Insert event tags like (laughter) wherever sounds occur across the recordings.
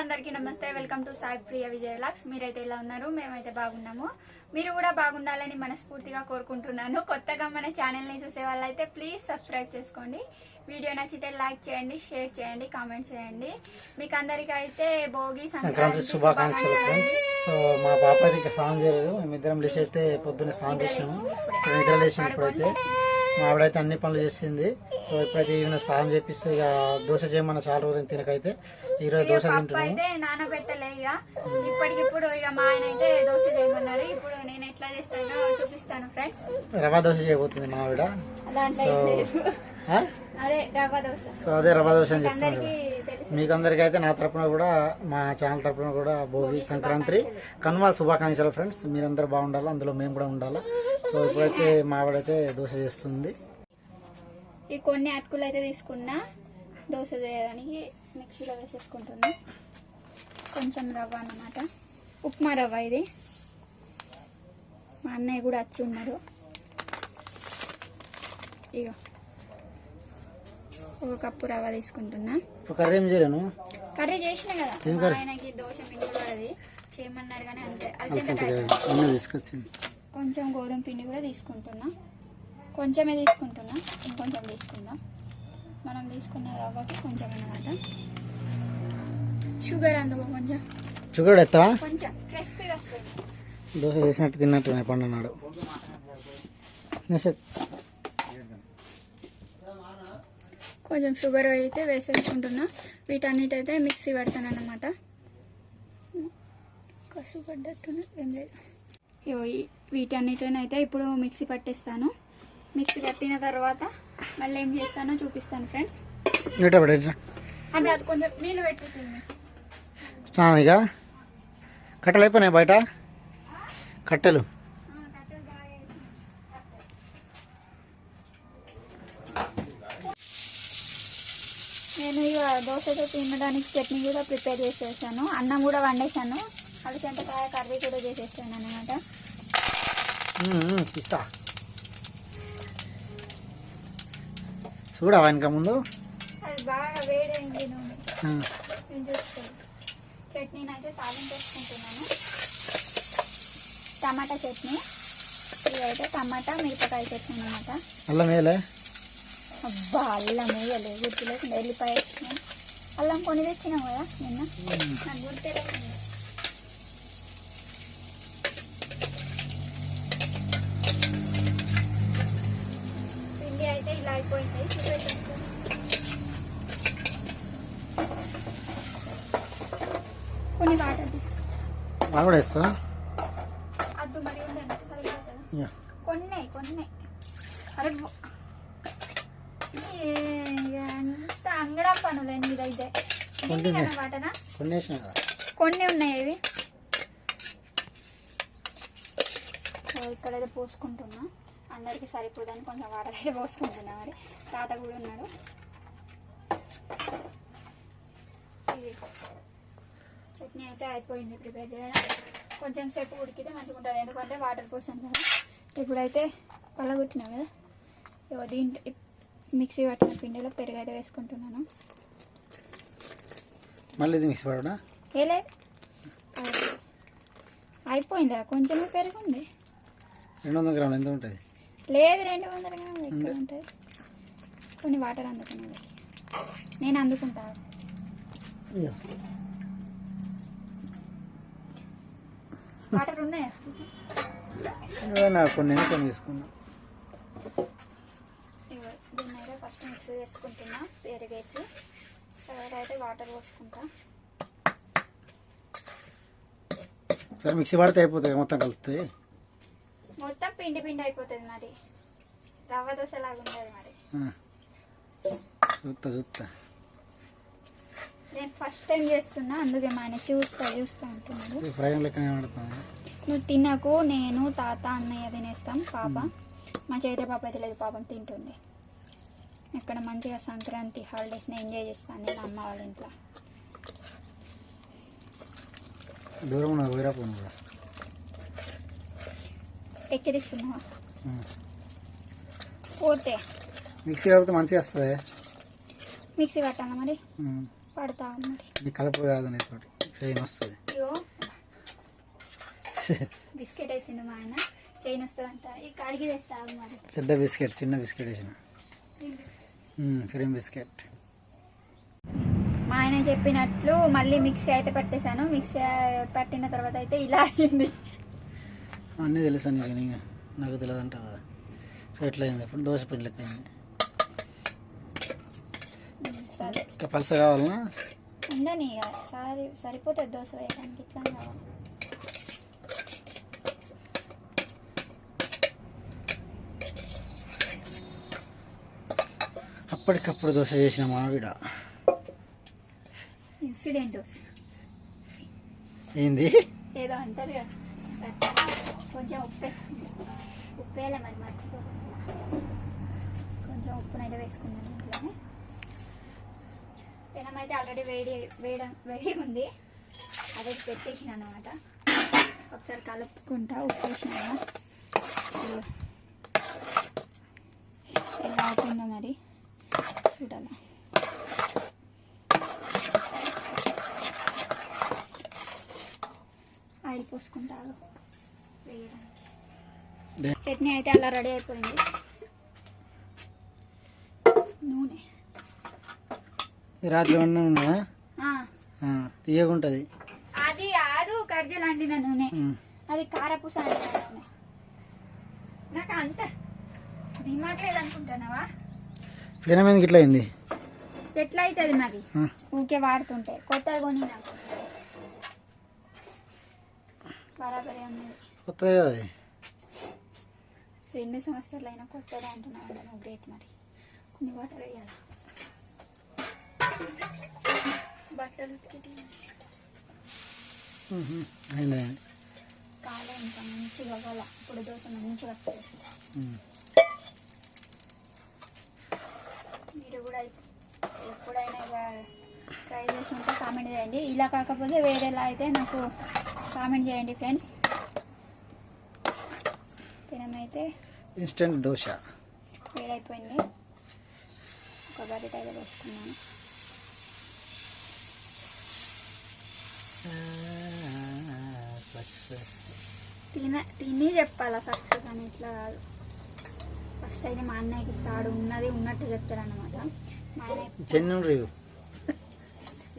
అందరికీ నమస్తే. Welcome to Sai Priya Vijaya vlogs మీరైతే ఎలా ఉన్నారు? మేమైతే బాగున్నాము. మీరు కూడా బాగుండాలని మనస్ఫూర్తిగా కోరుకుంటున్నాను. కొత్తగా మన ఛానల్ని చూసే వాళ్ళైతే ప్లీజ్ సబ్స్క్రైబ్ చేసుకోండి. వీడియో నచ్చితే లైక్ చేయండి షేర్ చేయండి కామెంట్ చేయండి. మీకు అందరికీ అయితే భోగి సంక్రాంతి శుభాకాంక్షలు ఫ్రెండ్స్ శుభాకాంక్షలు సో మా పాప అయితే ఇంకా స్నానం చేయలేదు. మేమిద్దరం లేచి అయితే పొద్దున్నే స్నానం చేసాము. నిద్ర లేచింది ఇప్పుడైతే మా ఆవిడైతే అన్ని పనులు చేసింది. సో ఇప్పుడైతే ఈవిన స్నానం చేపిస్తే ఇక దోశ చేయమన్న చాలా రోజులు తినకైతే ఈరోజు దోశ అయితే నానబెట్టలే ఇక. ఇప్పటికిప్పుడు ఇక మా ఆయన అయితే దోశ చేయమన్నారు. ఇప్పుడు నేను ఎట్లా చేస్తానో చూపిస్తాను ఫ్రెండ్స్. రవా దోశ చేయబోతుంది మా ఆవిడ దాంట్లో సో? అదే రవ్వ దోశ అని చెప్తున్నారు మీకు అందరికీ అయితే నా తరపున కూడా మా ఛానల్ తరపున కూడా భోగి సంక్రాంతి కనుమ శుభాకాంక్షలు ఫ్రెండ్స్. మీరందరూ బాగుండాలి? అందులో మేము కూడా ఉండాలి? సో ఇప్పుడైతే మా ఆవిడైతే దోశ చేస్తుంది. ఈ కొన్ని అటుకులు అయితే తీసుకున్నా. దోశ చేయడానికి మిక్సీలో వేసేసుకుంటున్నా. కొంచెం రవ్వ అన్నమాట. ఉప్మా రవ్వ ఇది. మా అన్నయ్య కూడా వచ్చి ఉన్నాడు. ఇగో. ఒక కప్పు రవ్వ తీసుకుంటున్నా. కర్రీ ఏం చేయలేను? కర్రీ చేసిన కదా? ఆయనకి దోశ పిండి పడది చేయమన్నాడు కానీ అంతే. అర్జెంట్ తీసుకొచ్చింది. కొంచెం గోధుమ పిండి కూడా తీసుకుంటున్నా. కొంచెమే తీసుకుంటున్నా. ఇంకొంచెం తీసుకుందాం? మనం తీసుకున్న రవ్వకి కొంచెం అన్నమాట. షుగర్ అందుకో కొంచెం. షుగర్ ఎత్తావా? కొంచెం. క్రిస్పీగా వస్తుంది. దోశ చేసినట్టు తిన్నట్టు పండున్నాడు కొంచెం షుగర్ అయితే వేసేసుకుంటున్నా. వీటన్నిటైతే మిక్సీ పెడతాను అనమాట కసు పడ్డట్టు ఏం లేదు వీటన్నిటినైతే ఇప్పుడు మిక్సీ పట్టేస్తాను. మిక్సీ పట్టిన తర్వాత మళ్ళీ ఏం చేస్తానో చూపిస్తాను ఫ్రెండ్స్. అంటే అది కొంచెం నీళ్ళు పెట్టేసింది కట్టెలు అయిపోయినాయి బయట? కట్టెలు నేను ఇక దోశతో తినడానికి చట్నీ కూడా ప్రిపేర్ చేసేసాను. అన్నం కూడా వండేసాను. అలసంతకాయ కర్రీ కూడా చేసేసాను అనమాట చూడవా ఇంకా ముందు? అది బాగా వేడైంది నూనె. ఆ, నేను చూస్తాను చట్నీని అయితే తాలింపు వేసుకుంటున్నాను టమాటా చట్నీ. ఇదైతే టమాటా మిరపకాయ చట్నీ అనమాట అల్లం వేయలే? అబ్బా అల్లం వేయలే గుర్తు లేకుండా వెళ్ళిపోయి అల్లం కొని తెచ్చినాం కదా నిన్న. నాకు గుర్తే పిండి అయితే ఇలా అయిపోయింది. కొన్ని వాటర్ తీసుకో. కూడా వేస్తా అద్దు మరి ఉండదు సరిపోతుంది ఇయ్య. కొన్ని కొన్ని అరే బు- ఈ అంత అంగడం పనులే నీదైతే కొన్ని నిండి వాటనా కొన్ని ఉన్నాయి ఇవి. ఇక్కడ ఇక్కడైతే పోసుకుంటున్నా. అందరికి సరిపోదని కొంచెం వాటర్ అయితే పోసుకుంటున్నా మరి. తాత కూడా ఉన్నాడు. ఇది చట్నీ అయితే అయిపోయింది ప్రిపేర్ చేయడం. కొంచెం సేపు ఉడికితే మంచిగా ఉంటుంది. ఎందుకంటే వాటర్ పోసాను కదా. ఇప్పుడైతే పలగొట్టినా కదా. దీంట్లో ఇప్- మిక్సీ పట్టిన పిండిలో పెరుగు అయితే వేసుకుంటున్నాను. మళ్ళీ ఇది మిక్స్ పడడా ఏలే అయిపోయిందా? కొంచెమే పెరుగుంది. రెండు వందల గ్రాములు ఎంత ఉంటుంది? లేదు రెండు వందల గ్రాములు ఎక్కువ ఉంటుంది. కొన్ని వాటర్ అందుకున్నాను నేను అందుకుంటాను ఇయ్య. వాటర్ ఉన్నాయా? కొన్ని కొన్ని తీసుకున్నా. ఫస్ట్ మిక్స్ చేసుకుంటున్నా పెరుగేసి. అయితే వాటర్ పోసుకుంటా. ఒకసారి మిక్సీ పడితే అయిపోతాయి మొత్తం కలుస్తాయి. మొత్తం పిండి పిండి అయిపోతుంది మరి. రవ్వ దోశ లాగా ఉండదు మరి. చూస్తా చూస్తా నేను ఫస్ట్ టైం చేస్తున్నా అందుకే మా ఆయన చూస్తా చూస్తా అంటున్నాడు. లెక్కనే పడుతుంది నువ్వు తినకు నేను తాత అన్నయ్య తినేస్తాం పాప. మా చైత్ర పాప అయితే లేదు పాపం తింటుంది ఇక్కడ మంచిగా సంక్రాంతి హాలిడేస్ని ఎంజాయ్ చేస్తాను నేను అమ్మ వాళ్ళ ఇంట్లో. దూరం కూడా. ఎక్కిరిస్తున్నావా. పోతే. మిక్సీ పడితే మంచిగా వస్తుంది. మిక్సీ పట్టాలా మరి. పడతా మరి. కలుపు కాదు తోటి. చైన్ వస్తుంది. (laughs) బిస్కెట్ వేసిండు మా ఆయన. చైన్ వస్తుంది అంట ఈ కడిగి తెస్తావు మరి. పెద్ద బిస్కెట్ చిన్న బిస్కెట్ వేసిన. Cream biscuit. మా ఆయన చెప్పినట్లు మళ్ళీ మిక్సీ అయితే పట్టేశాను. మిక్సీ పట్టిన తర్వాత అయితే ఇలా అయింది. అన్నీ తెలుసా నీకు నీకు తెలియదు అంటావు కదా. సో ఎట్లా అయింది? ఇప్పుడు దోశ పిండి లెక్క అయింది. సరే. ఇంకా పలస కావాలనా? ఉండని. సరి సరిపోతుంది దోశ వేయడానికి. ఇట్లా కావాలి. అప్పటికప్పుడు దోశ చేసిన మావిడ ఇన్సిడెంట్ ఏంది? ఏదో అంటారు కదా. కొంచెం ఉప్పు వేసుకుంది ఉప్పు వేయాలి మరి మర్చిపోకుండా కొంచెం ఉప్పునైతే వేసుకున్నాను ఇంట్లోనే. పెనం అయితే ఆల్రెడీ వేడి వేయడం వేడి ఉంది. అదే పెట్టేసిన అనమాట ఒకసారి కలుపుకుంటా ఉప్పు వేసిన ఎలా అవుతుందో మరి చూడాలి ఆయిల్ పోసుకుంటారు వేయడానికి దే- చట్నీ అయితే అలా రెడీ అయిపోయింది. నూనె. రాత్రి ఉన్న ఉన్నాయా ఆ, తీయగుంటుంది. అది కాదు ఖర్జూలు అండిన నూనె. అది కారపూస నాకు అంత దిమాగ్ లేదనుకుంటున్నావా? ఫినం ఎందుకు ఇట్లా అయింది? ఎట్లా అవుతుంది మరి ఊకే వాడుతుంటే. కొత్తగా కొని నాకు బరాబరే ఉన్నది కొత్తది కదా రెండు సంవత్సరాలు అయినా కొత్తగా అంటున్నావు నువ్వు గ్రేట్ మరి. కొన్ని వాటర్ వేయాలి? బట్టలు ఉతికి కాలే ఇంకా మంచిగా అవ్వాలి? ఇప్పుడు దోశ మంచిగా వస్తుంది. మీరు కూడా ఎప్పుడైనా ట్రై చేసి ఉంటే కామెంట్ చేయండి. ఇలా కాకపోతే వేరేలా అయితే నాకు కామెంట్ చేయండి ఫ్రెండ్స్. తినమైతే ఇన్స్టెంట్ దోశ. వేడైపోయింది. ఒక గరిట అయితే వేసుకున్నాను తిన తిని చెప్పాలా సక్సెస్ అని ఇట్లా కాదు. ఫస్ట్ అయితే మా అన్నయ్యకి ఇస్తాడు ఉన్నది ఉన్నట్టు చెప్తాడు అనమాట మా ఆయన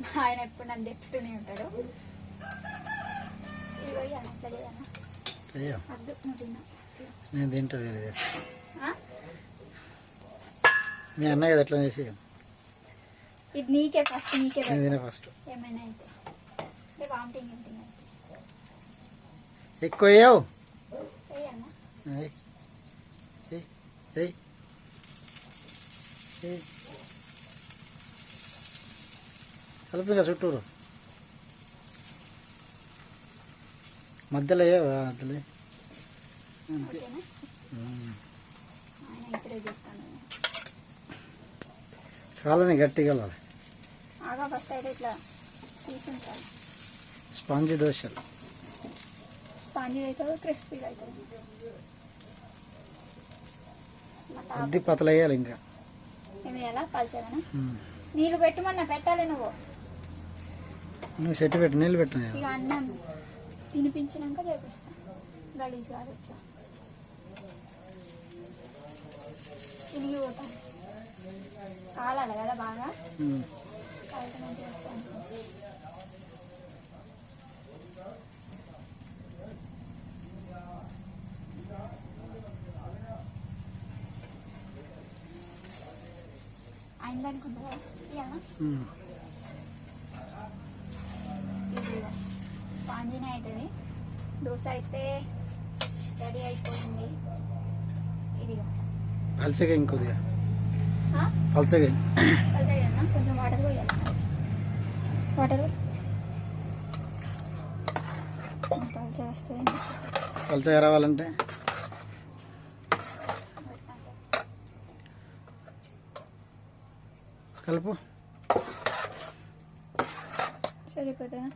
మా ఆయన ఎప్పుడు నన్ను చెప్తూనే ఉంటాడు. అట్లా చేయనా? అయ్యో అద్దు నువ్వు తిన్నా నేను తింటా వేరే చేస్తా ఆ? మీ అన్నయ్య కదా ఎట్లా చేసి ఇది నీకే ఫస్ట్ నీకే నేను. తినే ఫస్ట్ ఏమైనా అయితే ఎక్కువ వేయవు వేయన్నా ఏయ్. ఏయ్. ఏయ్. ఏయ్. కలుపు ఇంకా చుట్టూరు మధ్యలో మధ్యలో ఓకేనా ఉమ్. ఆయన ఇప్పుడే చెప్తాను కాలని గట్టిగా ఆగా ఫస్ట్ అయితే ఇట్లా తీసుకుంటాను స్పాంజీ దోశలు. స్పాంజీ అవుతుంది క్రిస్పీగా అవుతుంది. అద్ది పతలు వేయాలి ఇంకా. నీళ్ళు పెట్టమన్నా పెట్టాలి నువ్వు. నువ్వు చెట్టు పెట్టు నీళ్ళు పెట్టు నేను. ఇక అన్నం తినిపించినాక చేపిస్తాను గలీజ్ కాదు తిరిగిపోతాను కాలాలి కదా బాగా. స్పాంజినే అవుతుంది దోశ అయితే రెడీ అయిపోయింది. పలచగా ఇంకొద్దిగా. చేయాలా? కొంచెం వాటర్ వాటర్ పలచగా రావాలంటే? కలుపు. సరిపోతుందా?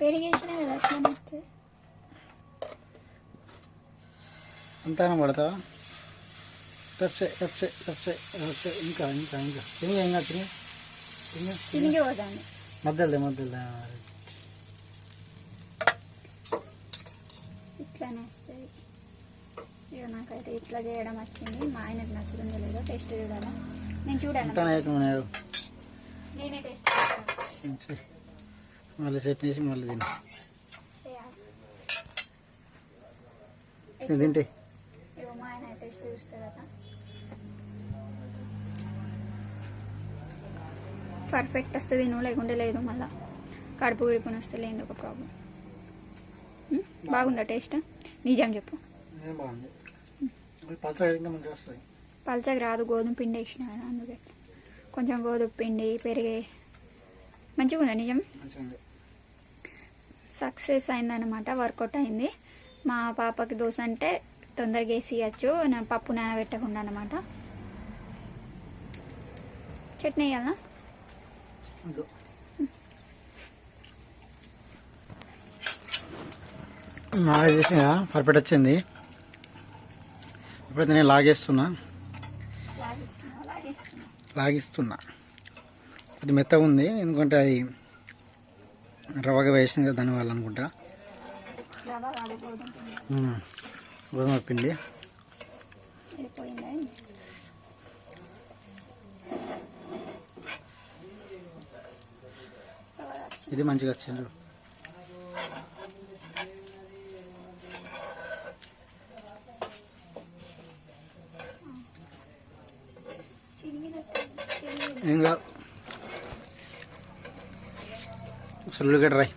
పెరిగేసినా కదా అట్లా వస్తుంది అంతా పడతావా? Left side left side left side left side ఇంకా. ఇంకా ఇంకా తిరిగి ఇంకా తిరిగి తిరిగి పోదాన్ని మధ్యలో మధ్యలో. ఇట్లానే వస్తుంది. ఇక నాకైతే ఇట్లా చేయడం వచ్చింది. మా ఆయనకు నచ్చుతుందో లేదో టేస్ట్ చూడాలా. నేను చూడాలి నేనే టేస్ట్. మళ్ళీ చట్నీ వేసి మళ్ళీ తిని. తింటే? మా ఆయన టేస్ట్ చూస్తారు పర్ఫెక్ట్ వస్తుంది నువ్వు లేకుంటే లేదు మళ్ళా. కడుపు ఊరికొని వస్తే లేదు ఒక ప్రాబ్లం బాగుందా టేస్ట్? నిజం చెప్పు. పల్చగా రాదు గోధుమ పిండి వేసిన అందుకే. కొంచెం గోధుమ పిండి పెరిగే. మంచిగా ఉందా నిజం? సక్సెస్ అయిందనమాట వర్కౌట్ అయింది. మా పాపకి దోశ అంటే తొందరగా వేసి ఇవ్వచ్చు నా పప్పు నానబెట్టకుండా అనమాట చట్నీ కదా. నాలుగు చేసిన పర్ఫెక్ట్ వచ్చింది. ఇప్పుడైతే నేను లాగేస్తున్నా. లాగిస్తున్నా. అది మెత్తగా ఉంది ఎందుకంటే అది రవ్వగా వేసింది కదా దానివల్ల అనుకుంటా. గోధుమ పిండి ఉమ్. గోధుమ పిండి ఇది మంచిగా వచ్చింది. ఒకసారి ఉల్లిగడ్డ రాయి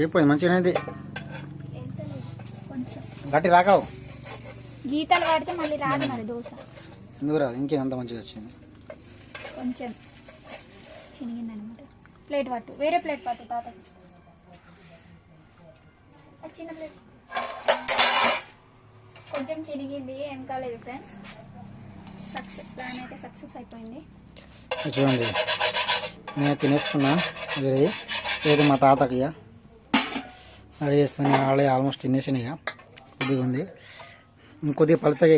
ఏ పోయింది? మంచిగానే గట్టి రాకావు. గీతలు పడితే మళ్ళీ రాదు మరి దోశ. ఎందుకు రాదు? ఇంకేంత మంచిగా వచ్చింది? కొంచెం చినిగిందనమాట. ప్లేట్ పట్టు. వేరే ప్లేట్ పట్టు తాతకి. ఆ చిన్న ప్లేట్. కొంచెం చినిగింది ఏం కాలేదు ఫ్రెండ్స్. సక్సెస్ ప్లాన్ అయితే సక్సెస్ అయిపోయింది. ఇది చూడండి. నేను తినేసుకున్నా వేరేది ఏది మా తాతకి ఇక. రెడీ చేస్తాను. ఆల్రెడీ ఆల్మోస్ట్ తినేసాను ఇక. కొద్దిగా ఉంది. ఇంకొద్దిగా పలసగా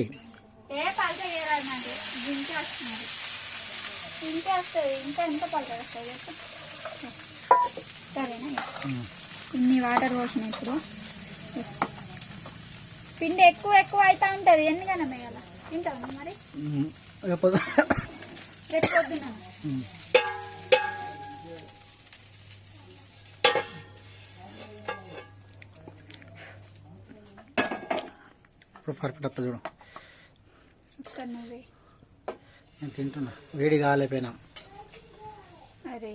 ఇన్ని వాటర్ పోసిన ఇప్పుడు. పిండి ఎక్కువ ఎక్కువ అవుతా ఉంటుంది. ఎందుకన్నా మేయాల తింటావు మరి? రేపు పొద్దున. ఇప్పుడు పర్ఫెక్ట్ వస్తుంది చూడు. నేను తింటున్నా. వేడి కాలేపోయినా అరే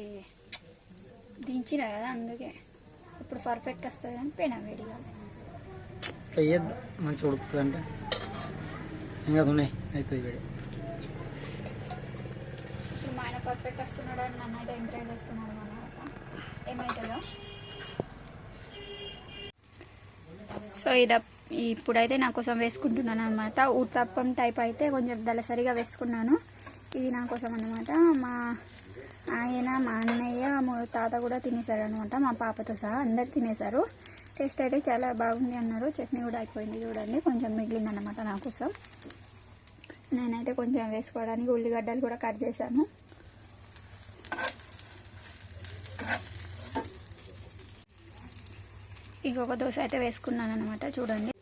దించిన కదా అందుకే. ఇప్పుడు పర్ఫెక్ట్ వస్తుంది అని పోయినా వేడిగా వేయద్దు మంచిగా ఉడుకుతుంది అంటే ఇంకా ఉన్నాయి. అవుతుంది వేడి. ఇప్పుడు మా ఆయన పర్ఫెక్ట్ వస్తున్నాడు అని నన్ను అయితే ఎంకరేజ్ చేస్తున్నాడు అన్నమాట ఏమవుతుందో సో ఇది ఇప్పుడైతే నా కోసం వేసుకుంటున్నాను అనమాట ఊతప్పం టైప్ అయితే కొంచెం దళసరిగా వేసుకున్నాను. ఇది నా కోసం అనమాట మా ఆయన మా అన్నయ్య మా తాత కూడా తినేశారు అనమాట మా పాపతో సహా అందరు తినేశారు. టేస్ట్ అయితే చాలా బాగుంది అన్నారు. చట్నీ కూడా అయిపోయింది చూడండి. కొంచెం మిగిలింది అనమాట నా కోసం. నేనైతే కొంచెం వేసుకోవడానికి ఉల్లిగడ్డలు కూడా కట్ చేశాను. ఇంకొక దోశ అయితే వేసుకున్నాను అనమాట చూడండి.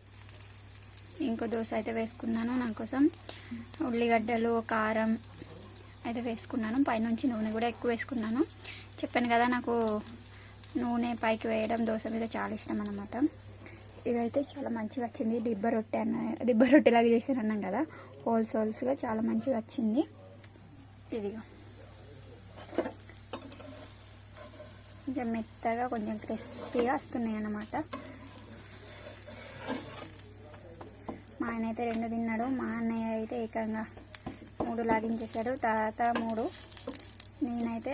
ఇంకో దోశ అయితే వేసుకున్నాను. నా కోసం ఉల్లిగడ్డలు కారం అయితే వేసుకున్నాను. పైనుంచి నూనె కూడా ఎక్కువ వేసుకున్నాను. చెప్పాను కదా నాకు నూనె పైకి వేయడం దోశ మీద చాలా ఇష్టం అనమాట ఇదైతే చాలా మంచిగా వచ్చింది. దిబ్బ రొట్టె అన్న దిబ్బ రొట్టెలాగా చేశాను అన్నాం కదా. హోల్స్ హోల్స్గా చాలా మంచిగా వచ్చింది. ఇదిగో. కొంచెం మెత్తగా కొంచెం క్రిస్పీగా వస్తున్నాయి అన్నమాట మా ఆయన అయితే రెండు తిన్నాడు మా అన్నయ్య అయితే ఏకంగా మూడు లాగించేశాడు. తర్వాత మూడు నేనైతే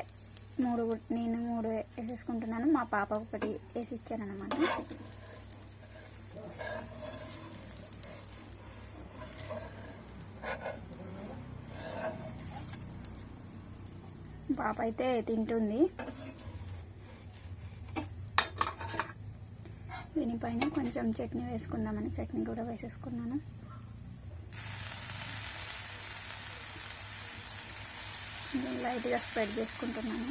మూడు నేను మూడు వేసేసుకుంటున్నాను. మా పాప ఒకటి వేసి ఇచ్చాను అనమాట పాప అయితే తింటుంది. పైన కొంచెం చట్నీ వేసుకుందామని చట్నీ కూడా వేసేసుకున్నాను. లైట్గా స్ప్రెడ్ చేసుకుంటున్నాను.